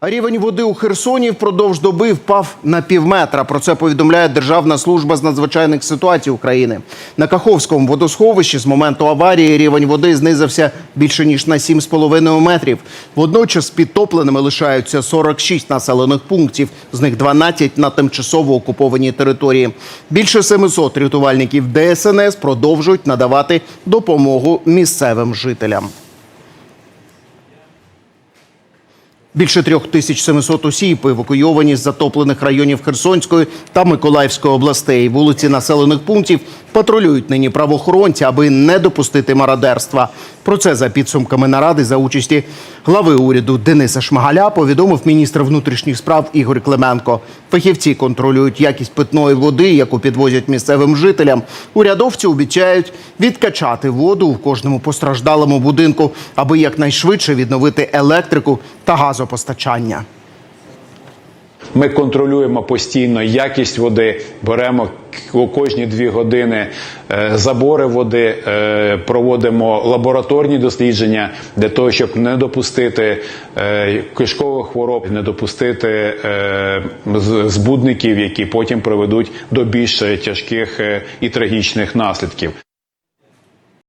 Рівень води у Херсоні впродовж доби впав на півметра. Про це повідомляє Державна служба з надзвичайних ситуацій України. На Каховському водосховищі з моменту аварії рівень води знизився більше ніж на 7,5 метрів. Водночас підтопленими лишаються 46 населених пунктів, з них 12 на тимчасово окупованій території. Більше 700 рятувальників ДСНС продовжують надавати допомогу місцевим жителям. Більше 3700 осіб евакуйовані з затоплених районів Херсонської та Миколаївської областей. Вулиці населених пунктів патрулюють нині правоохоронці, аби не допустити мародерства. Про це за підсумками наради за участі глави уряду Дениса Шмагаля повідомив міністр внутрішніх справ Ігор Клименко. Фахівці контролюють якість питної води, яку підвозять місцевим жителям. Урядовці обіцяють відкачати воду в кожному постраждалому будинку, аби якнайшвидше відновити електрику та газопостачання. Ми контролюємо постійно якість води, беремо кожні дві години е, забори води, е, проводимо лабораторні дослідження для того, щоб не допустити е, кишкових хвороб, не допустити збудників, які потім приведуть до більш тяжких і трагічних наслідків.